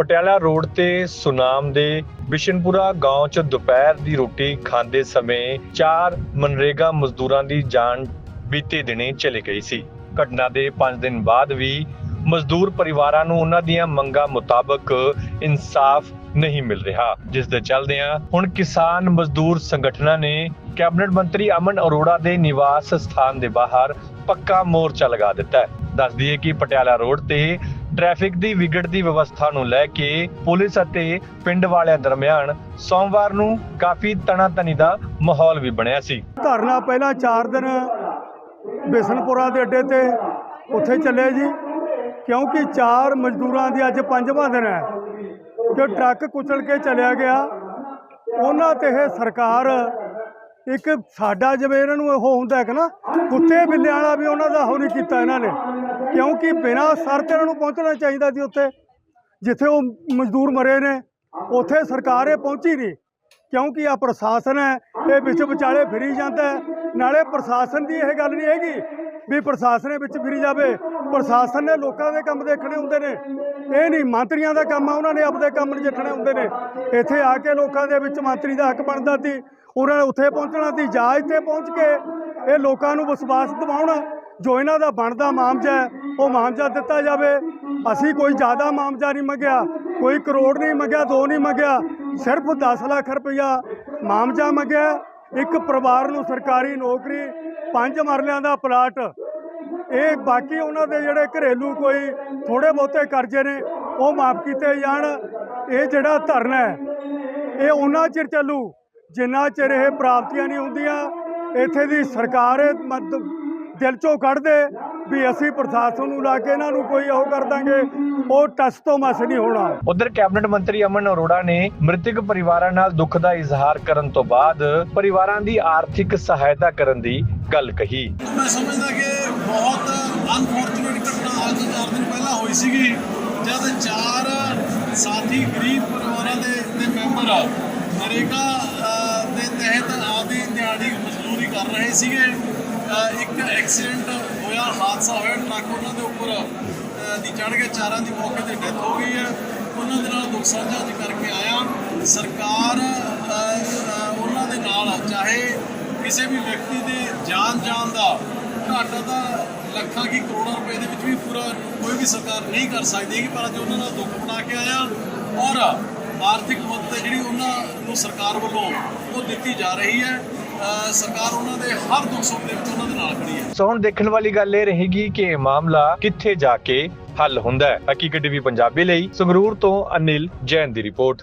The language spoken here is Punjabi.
ਪਟਿਆਲਾ ਰੋਡ ਤੇ ਸੁਨਾਮ ਦੇ ਬਿਸ਼ਨਪੁਰਾ ਗਾਂਵ 'ਚ ਦੁਪਹਿਰ ਦੀ ਰੋਟੀ ਖਾਂਦੇ ਸਮੇਂ ਚਾਰ ਮਨਰੇਗਾ ਮਜ਼ਦੂਰਾਂ ਦੀ ਜਾਨ ਬੀਤੇ ਦਿਨੇ ਚਲੀ ਗਈ ਸੀ। ਘਟਨਾ ਦੇ 5 ਦਿਨ ਬਾਅਦ ਵੀ ਮਜ਼ਦੂਰ ਪਰਿਵਾਰਾਂ ਨੂੰ ਉਹਨਾਂ ਦੀਆਂ ਮੰਗਾਂ ਮੁਤਾਬਕ ਇਨਸਾਫ ਨਹੀਂ ਮਿਲ ਰਿਹਾ। ਜਿਸ ਦੇ ਚੱਲਦਿਆਂ ਹੁਣ ਕਿਸਾਨ ਮਜ਼ਦੂਰ ਸੰਗਠਨਾਂ ਨੇ ਕੈਬਨਿਟ ਮੰਤਰੀ ਅਮਨ ਅਰੋੜਾ ਦੇ ਨਿਵਾਸ ਸਥਾਨ ਦੇ ਬਾਹਰ ਪੱਕਾ ਮੋਰਚਾ ਲਗਾ ਦਿੱਤਾ ਹੈ। ਦੱਸ ਦਈਏ ਕਿ ਪਟਿਆਲਾ ਰੋਡ ਤੇ ਟ੍ਰੈਫਿਕ ਦੀ ਵਿਗੜਦੀ ਵਿਵਸਥਾ ਨੂੰ ਲੈ ਕੇ ਪੁਲਿਸ ਅਤੇ ਪਿੰਡ ਵਾਲਿਆਂ ਦਰਮਿਆਨ ਸੋਮਵਾਰ ਨੂੰ ਕਾਫੀ ਤਣਾਤਣੀ ਦਾ ਮਾਹੌਲ ਵੀ ਬਣਿਆ ਸੀ। ਧਰਨਾ ਪਹਿਲਾਂ 4 ਦਿਨ ਬਿਸਨਪੁਰਾ ਦੇ ਅੱਡੇ ਤੇ ਉੱਥੇ ਚੱਲੇ ਜੀ, ਕਿਉਂਕਿ ਚਾਰ ਮਜ਼ਦੂਰਾਂ ਦੀ ਅੱਜ ਪੰਜਵਾਂ ਦਿਨ ਹੈ। ਕਿ ਟਰੱਕ ਕੁਚਲ ਕੇ ਚਲਿਆ ਗਿਆ, ਉਹਨਾਂ ਤੇ ਇਹ ਸਰਕਾਰ ਇੱਕ ਸਾਡਾ ਜਿਵੇਂ ਇਹਨਾਂ ਨੂੰ ਉਹ ਹੁੰਦਾ ਹੈ ਕਿ ਨਾ, ਕੁੱਤੇ ਬਿੱਲਿਆਂ ਵਾਲਾ ਵੀ ਉਹਨਾਂ ਦਾ ਉਹ ਨਹੀਂ ਕੀਤਾ ਇਹਨਾਂ ਨੇ। ਕਿਉਂਕਿ ਬਿਨਾਂ ਸਰ ਤੇ ਇਹਨਾਂ ਨੂੰ ਪਹੁੰਚਣਾ ਚਾਹੀਦਾ ਸੀ ਉੱਥੇ, ਜਿੱਥੇ ਉਹ ਮਜ਼ਦੂਰ ਮਰੇ ਨੇ, ਉੱਥੇ ਸਰਕਾਰ ਇਹ ਪਹੁੰਚੀ ਨਹੀਂ। ਕਿਉਂਕਿ ਆ ਪ੍ਰਸ਼ਾਸਨ ਹੈ, ਇਹ ਵਿੱਚ ਵਿਚਾਲੇ ਫਿਰੀ ਜਾਂਦਾ ਨਾਲੇ ਪ੍ਰਸ਼ਾਸਨ ਦੀ ਇਹ ਗੱਲ ਨਹੀਂ ਹੈਗੀ ਵੀ ਪ੍ਰਸ਼ਾਸਨ ਵਿੱਚ ਫਿਰੀ ਜਾਵੇ। ਪ੍ਰਸ਼ਾਸਨ ਨੇ ਲੋਕਾਂ ਦੇ ਕੰਮ ਦੇਖਣੇ ਹੁੰਦੇ ਨੇ। ਇਹ ਨਹੀਂ ਮੰਤਰੀਆਂ ਦਾ ਕੰਮ ਆ, ਉਹਨਾਂ ਨੇ ਆਪਦੇ ਕੰਮ ਨਜਿੱਠਣੇ ਹੁੰਦੇ ਨੇ। ਇੱਥੇ ਆ ਕੇ ਲੋਕਾਂ ਦੇ ਵਿੱਚ ਮੰਤਰੀ ਦਾ ਹੱਕ ਬਣਦਾ ਸੀ, ਉਹਨਾਂ ਨੇ ਉੱਥੇ ਪਹੁੰਚਣਾ ਸੀ, ਜਾਂ ਇੱਥੇ ਪਹੁੰਚ ਕੇ ਇਹ ਲੋਕਾਂ ਨੂੰ ਵਿਸ਼ਵਾਸ ਦਿਵਾਉਣ, ਜੋ ਇਹਨਾਂ ਦਾ ਬਣਦਾ ਮਾਮਜਾ ਹੈ। ਉਹ ਮਾਮਜਾ ਦਿੱਤਾ ਜਾਵੇ। ਅਸੀਂ ਕੋਈ ਜ਼ਿਆਦਾ ਮਾਮਜਾ ਨਹੀਂ ਮੰਗਿਆ, ਕੋਈ ਕਰੋੜ ਨਹੀਂ ਮੰਗਿਆ, ਦੋ ਨਹੀਂ ਮੰਗਿਆ, ਸਿਰਫ 10 ਲੱਖ ਰੁਪਇਆ ਮਾਮਜਾ ਮੰਗਿਆ। ਇੱਕ ਪਰਿਵਾਰ ਨੂੰ ਸਰਕਾਰੀ ਨੌਕਰੀ, ਪੰਜ ਮਰਲਿਆਂ ਦਾ ਪਲਾਟ। ਇਹ ਬਾਕੀ ਉਹਨਾਂ ਦੇ ਜਿਹੜੇ ਘਰੇਲੂ ਕੋਈ ਥੋੜੇ ਬਹੁਤੇ ਕਰਜ਼ੇ ਨੇ, ਉਹ ਮਾਫ ਕੀਤੇ ਜਾਣ। ਇਹ ਜਿਹੜਾ ਧਰਨਾ ਹੈ, ਇਹ ਉਹਨਾਂ ਚਿਰ ਚੱਲੂ, ਜਿੰਨਾ ਚਿਰ ਇਹ ਪ੍ਰਾਪਤੀਆਂ ਨਹੀਂ ਹੁੰਦੀਆਂ। ਇੱਥੇ ਦੀ ਸਰਕਾਰ ਇਹ ਦਿਲ ਚੋਂ ਕੱਢ ਦੇ ਵੀ ਅਸੀਂ ਪ੍ਰਸ਼ਾਸਨ ਨੂੰ ਲਾ ਕੇ ਇਹਨਾਂ ਨੂੰ ਕੋਈ ਉਹ ਕਰ ਦਾਂਗੇ। ਉਹ ਟਸ ਤੋਂ ਮਸ ਨਹੀਂ ਹੋਣਾ। ਉਧਰ ਕੈਬਨਿਟ ਮੰਤਰੀ ਅਮਨ ਅਰੋੜਾ ਨੇ ਮ੍ਰਿਤਕ ਪਰਿਵਾਰਾਂ ਨਾਲ ਦੁੱਖ ਦਾ ਇਜ਼ਹਾਰ ਕਰਨ ਤੋਂ ਬਾਅਦ ਪਰਿਵਾਰਾਂ ਦੀ ਆਰਥਿਕ ਸਹਾਇਤਾ ਕਰਨ ਦੀ ਗੱਲ ਕਹੀ। ਮੈਂ ਸਮਝਦਾ ਕਿ ਬਹੁਤ ਅਨਫੋਰਚੂਨੇਟ ਘਟਨਾ ਅੱਜ ਤੋਂ ਚਾਰ ਦਿਨ ਪਹਿਲਾਂ ਹੋਈ ਸੀਗੀ ਜਦ ਚਾਰ ਸਾਥੀ ਗਰੀਬ ਪਰਿਵਾਰਾਂ ਦੇ ਦੇ ਮੈਂਬਰ ਨਰੇਗਾ ਦੇ ਤਹਿਤ ਆਪਦੀ ਦਿਹਾੜੀ ਮਜ਼ਦੂਰੀ ਕਰ ਰਹੇ ਸੀਗੇ। ਇੱਕ ਐਕਸੀਡੈਂਟ ਹੋਇਆ, ਹਾਦਸਾ ਹੋਇਆ ਟਰੱਕ ਉਹਨਾਂ ਦੇ ਉੱਪਰ ਦੀ ਚੜ ਕੇ ਚਾਰਾਂ ਦੀ ਮੌਕੇ ਤੇ ਡੈਥ ਹੋ ਗਈ ਹੈ। ਉਹਨਾਂ ਦੇ ਨਾਲ ਦੁੱਖ ਸਾਂਝਾ ਅੱਜ ਕਰਕੇ ਆਇਆ। ਸਰਕਾਰ ਉਹਨਾਂ ਦੇ ਨਾਲ, ਚਾਹੇ ਕਿਸੇ ਵੀ ਵਿਅਕਤੀ ਦੇ ਜਾਨ ਜਾਨ ਦਾ ਘਾਟਾ ਤਾਂ ਲੱਖਾਂ ਕੀ ਕਰੋੜਾਂ ਰੁਪਏ ਦੇ ਵਿੱਚ ਵੀ ਪੂਰਾ ਕੋਈ ਵੀ ਸਰਕਾਰ ਨਹੀਂ ਕਰ ਸਕਦੀ ਪਰ ਅੱਜ ਉਹਨਾਂ ਨਾਲ ਦੁੱਖ ਬਣਾ ਕੇ ਆਇਆ। ਔਰ ਆਰਥਿਕ ਮਦਦ ਜਿਹੜੀ ਉਹਨਾਂ ਨੂੰ ਸਰਕਾਰ ਵੱਲੋਂ ਉਹ ਦਿੱਤੀ ਜਾ ਰਹੀ ਹੈ। ਸਰਕਾਰ ਉਹਨਾਂ ਦੇ ਹਰ ਦੁੱਖ ਸੁੱਖ ਦੇ ਵਿੱਚ ਉਹਨਾਂ ਦੇ ਨਾਲ ਖੜੀ ਹੈ। ਸੋ ਹੁਣ ਦੇਖਣ ਵਾਲੀ ਗੱਲ ਇਹ ਰਹੇਗੀ ਕਿ ਇਹ ਮਾਮਲਾ ਕਿੱਥੇ ਜਾ ਕੇ ਹੱਲ ਹੁੰਦਾ ਹੈ। ਹਕੀਕਤ ਟੀਵੀ ਪੰਜਾਬੀ ਲਈ ਸੰਗਰੂਰ ਤੋਂ ਅਨਿਲ ਜੈਨ ਦੀ ਰਿਪੋਰਟ।